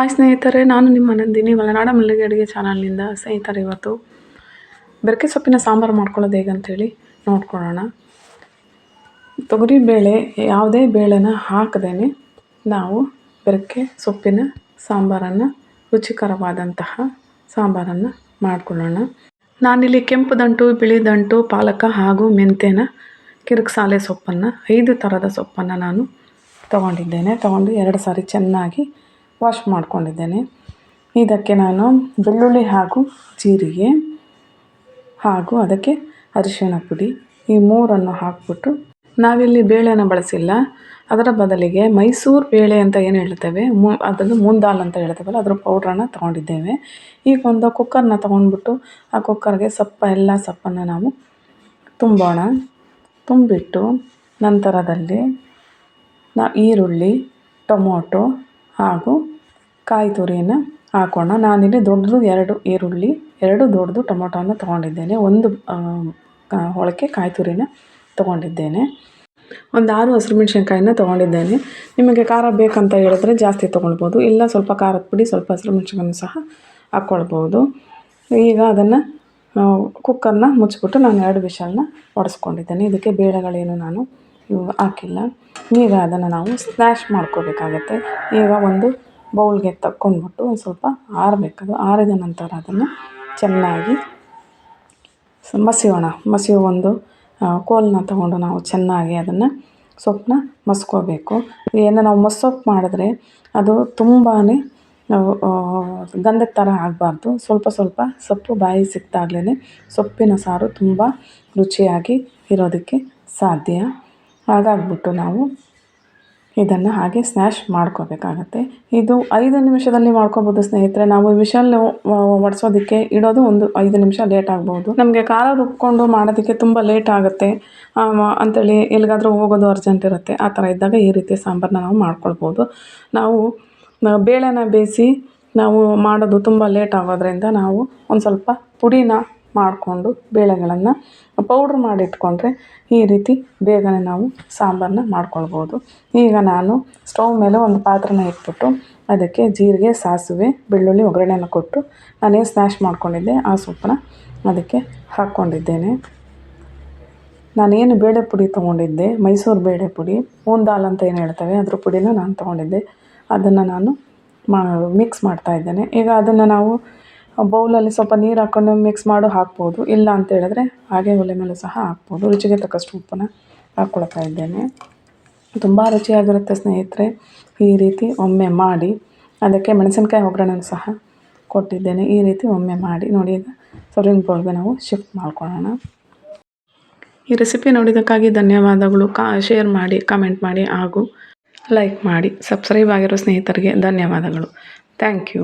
Hi ಸ್ನೇಹಿತರೆ, ನಾನು ನಿಮ್ಮ ನಂದಿನಿ ಮಲೆನಾಡ ಮಲ್ಲಿಗೆ ಅಡುಗೆ ಚಾನಲ್ನಿಂದ ಸ್ನೇಹಿತರೆ, ಇವತ್ತು ಬೆರಕೆ ಸೊಪ್ಪಿನ ಸಾಂಬಾರು ಮಾಡ್ಕೊಳ್ಳೋದು ಹೇಗೆ ಅಂತೇಳಿ ನೋಡ್ಕೊಳ್ಳೋಣ. ತೊಗರಿ ಬೇಳೆ, ಯಾವುದೇ ಬೇಳೆನ ಹಾಕದೇ ನಾವು ಬೆರಕೆ ಸೊಪ್ಪಿನ ಸಾಂಬಾರನ್ನು ರುಚಿಕರವಾದಂತಹ ಸಾಂಬಾರನ್ನು ಮಾಡ್ಕೊಳ್ಳೋಣ. ನಾನಿಲ್ಲಿ ಕೆಂಪು ದಂಟು, ಬಿಳಿ ದಂಟು, ಪಾಲಕ ಹಾಗೂ ಮೆಂತ್ಯನ ಕಿರುಕ್ಸಾಲೆ ಸೊಪ್ಪನ್ನು, ಐದು ಥರದ ಸೊಪ್ಪನ್ನು ನಾನು ತಗೊಂಡಿದ್ದೇನೆ. ತಗೊಂಡು ಎರಡು ಸಾರಿ ಚೆನ್ನಾಗಿ ವಾಶ್ ಮಾಡ್ಕೊಂಡಿದ್ದೇನೆ. ಇದಕ್ಕೆ ನಾನು ಬೆಳ್ಳುಳ್ಳಿ ಹಾಗೂ ಜೀರಿಗೆ ಹಾಗೂ ಅದಕ್ಕೆ ಅರಿಶಿಣ ಪುಡಿ ಈ ಮೂರನ್ನು ಹಾಕ್ಬಿಟ್ಟು ನಾವಿಲ್ಲಿ ಬೇಳೆನ ಬಳಸಿಲ್ಲ. ಅದರ ಬದಲಿಗೆ ಮೈಸೂರು ಬೇಳೆ ಅಂತ ಏನು ಹೇಳ್ತೇವೆ? ಮು, ಅದನ್ನು ಮುಂದಾಲ್ ಅಂತ ಹೇಳ್ತೇವಲ್ಲ, ಅದರ ಪೌಡ್ರನ್ನು ತೊಗೊಂಡಿದ್ದೇವೆ. ಈಗ ಒಂದು ಕುಕ್ಕರ್ನ ತೊಗೊಂಡ್ಬಿಟ್ಟು ಆ ಕುಕ್ಕರ್ಗೆ ಸಪ್ಪ, ಎಲ್ಲ ಸೊಪ್ಪನ್ನು ನಾವು ತುಂಬೋಣ. ತುಂಬಿಟ್ಟು ನಂತರದಲ್ಲಿ ನಾ ಈರುಳ್ಳಿ, ಟೊಮೊಟೊ ಹಾಗೂ ಕಾಯಿ ತುರಿಯನ್ನು ಹಾಕೋಣ. ನಾನಿಲ್ಲಿ ದೊಡ್ಡದು ಎರಡು ಈರುಳ್ಳಿ, ಎರಡು ದೊಡ್ಡದು ಟೊಮೊಟೊನ ತೊಗೊಂಡಿದ್ದೇನೆ. ಒಂದು ಹೊಳಕೆ ಕಾಯಿ ತುರಿನ ತೊಗೊಂಡಿದ್ದೇನೆ. ಒಂದು ಆರು ಹಸಿರು ಮೆಣಸಿನ್ಕಾಯಿನ ತೊಗೊಂಡಿದ್ದೇನೆ. ನಿಮಗೆ ಖಾರ ಬೇಕಂತ ಹೇಳಿದ್ರೆ ಜಾಸ್ತಿ ತೊಗೊಳ್ಬೋದು. ಇಲ್ಲ ಸ್ವಲ್ಪ ಖಾರದ ಪುಡಿ, ಸ್ವಲ್ಪ ಹಸಿರು ಮೆಣಸಿನ ಸಹ ಹಾಕ್ಕೊಳ್ಬೋದು ಈಗ ಅದನ್ನು ಕುಕ್ಕರ್ನ ಮುಚ್ಚಿಬಿಟ್ಟು ನಾನು ಎರಡು ವಿಷಲ್ನ ಒಡಿಸ್ಕೊಂಡಿದ್ದೇನೆ. ಇದಕ್ಕೆ ಬೇಳೆಗಳೇನು ನಾನು ಹಾಕಿಲ್ಲ. ಈಗ ಅದನ್ನು ನಾವು ಸ್ಮ್ಯಾಶ್ ಮಾಡ್ಕೋಬೇಕಾಗತ್ತೆ. ಈಗ ಒಂದು ಬೌಲ್ಗೆ ತಕ್ಕೊಂಡ್ಬಿಟ್ಟು ಒಂದು ಸ್ವಲ್ಪ ಆರಬೇಕದು. ಆರಿದ ನಂತರ ಅದನ್ನು ಚೆನ್ನಾಗಿ ಮಸಿಯೋಣ. ಮಸಿಯೋ ಒಂದು ಕೋಲನ್ನ ತಗೊಂಡು ನಾವು ಚೆನ್ನಾಗಿ ಅದನ್ನು ಸೊಪ್ಪನ್ನ ಮಸ್ಕೋಬೇಕು. ಏನು ನಾವು ಮಸ್ಸೊಪ್ಪು ಮಾಡಿದ್ರೆ ಅದು ತುಂಬಾ ಗಂಧದ ಥರ ಆಗಬಾರ್ದು. ಸ್ವಲ್ಪ ಸ್ವಲ್ಪ ಸೊಪ್ಪು ಬಾಯಿ ಸಿಕ್ತಾಗಲೇ ಸೊಪ್ಪಿನ ಸಾರು ತುಂಬ ರುಚಿಯಾಗಿ ಇರೋದಕ್ಕೆ ಸಾಧ್ಯ. ಹಾಗಾಗ್ಬಿಟ್ಟು ನಾವು ಇದನ್ನು ಹಾಗೆ ಸ್ನ್ಯಾಶ್ ಮಾಡ್ಕೋಬೇಕಾಗತ್ತೆ. ಇದು ಐದು ನಿಮಿಷದಲ್ಲಿ ಮಾಡ್ಕೊಬೋದು ಸ್ನೇಹಿತರೆ. ನಾವು ವಿಷಲ್ ಒಡ್ಸೋದಕ್ಕೆ ಇಡೋದು ಒಂದು ಐದು ನಿಮಿಷ ಲೇಟ್ ಆಗ್ಬೋದು ನಮಗೆ ಖಾರ ರುಬ್ಕೊಂಡು ಮಾಡೋದಕ್ಕೆ ತುಂಬ ಲೇಟ್ ಆಗುತ್ತೆ. ಅಂಥೇಳಿ ಎಲ್ಲಿಗಾದರೂ ಹೋಗೋದು ಅರ್ಜೆಂಟ್ ಇರುತ್ತೆ. ಆ ಥರ ಇದ್ದಾಗ ಈ ರೀತಿ ಸಾಂಬಾರನ್ನ ನಾವು ಮಾಡ್ಕೊಳ್ಬೋದು ನಾವು ಬೇಳೆನ ಬೇಯಿಸಿ ನಾವು ಮಾಡೋದು ತುಂಬ ಲೇಟ್ ಆಗೋದ್ರಿಂದ ನಾವು ಒಂದು ಸ್ವಲ್ಪ ಪುಡಿನ ಮಾಡಿಕೊಂಡು ಬೇಳೆಗಳನ್ನು ಪೌಡ್ರ್ ಮಾಡಿಟ್ಕೊಂಡ್ರೆ ಈ ರೀತಿ ಬೇಗನೆ ನಾವು ಸಾಂಬಾರನ್ನ ಮಾಡ್ಕೊಳ್ಬೋದು. ಈಗ ನಾನು ಸ್ಟವ್ ಮೇಲೆ ಒಂದು ಪಾತ್ರೆನ ಇಟ್ಬಿಟ್ಟು ಅದಕ್ಕೆ ಜೀರಿಗೆ, ಸಾಸಿವೆ, ಬೆಳ್ಳುಳ್ಳಿ ಒಗ್ಗರಣೆನ ಕೊಟ್ಟು ನಾನೇನು ಸ್ನ್ಯಾಶ್ ಮಾಡ್ಕೊಂಡಿದ್ದೆ ಆ ಸೊಪ್ಪನ್ನ ಅದಕ್ಕೆ ಹಾಕ್ಕೊಂಡಿದ್ದೇನೆ. ನಾನೇನು ಬೇಳೆ ಪುಡಿ ತೊಗೊಂಡಿದ್ದೆ, ಮೈಸೂರು ಬೇಳೆ ಪುಡಿ ದಾಲ್ ಅಂತ ಏನು ಹೇಳ್ತವೆ ಅದ್ರ ಪುಡಿನ ನಾನು ತೊಗೊಂಡಿದ್ದೆ. ಅದನ್ನು ನಾನು ಮಾ ಮಿಕ್ಸ್ ಮಾಡ್ತಾಯಿದ್ದೇನೆ ಈಗ ಅದನ್ನು ನಾವು ಬೌಲಲ್ಲಿ ಸ್ವಲ್ಪ ನೀರು ಹಾಕ್ಕೊಂಡು ಮಿಕ್ಸ್ ಮಾಡು, ಹಾಕ್ಬೋದು. ಇಲ್ಲ ಅಂತ ಹೇಳಿದ್ರೆ ಹಾಗೆ ಒಲೆ ಮೇಲೂ ಸಹ ಹಾಕ್ಬೋದು. ರುಚಿಗೆ ತಕ್ಕಷ್ಟು ಉಪ್ಪನ್ನು ಹಾಕ್ಕೊಳ್ತಾ ಇದ್ದೇನೆ. ತುಂಬ ರುಚಿಯಾಗಿರುತ್ತೆ ಸ್ನೇಹಿತರೆ, ಈ ರೀತಿ ಒಮ್ಮೆ ಮಾಡಿ ಅದಕ್ಕೆ ಮೆಣಸಿನ್ಕಾಯಿ ಒಗ್ಗರಣೆನೂ ಸಹ ಕೊಟ್ಟಿದ್ದೇನೆ. ಈ ರೀತಿ ಒಮ್ಮೆ ಮಾಡಿ ನೋಡಿ ಈಗ ಸರ್ವಿಂಗ್ ಬೌಲ್ಗೆ ನಾವು ಶಿಫ್ಟ್ ಮಾಡ್ಕೊಳ್ಳೋಣ. ಈ ರೆಸಿಪಿ ನೋಡಿದ್ದಕ್ಕಾಗಿ ಧನ್ಯವಾದಗಳು. ಕಾ ಶೇರ್ ಮಾಡಿ ಕಮೆಂಟ್ ಮಾಡಿ ಹಾಗೂ ಲೈಕ್ ಮಾಡಿ. ಸಬ್ಸ್ಕ್ರೈಬ್ ಆಗಿರೋ ಸ್ನೇಹಿತರಿಗೆ ಧನ್ಯವಾದಗಳು. Thank you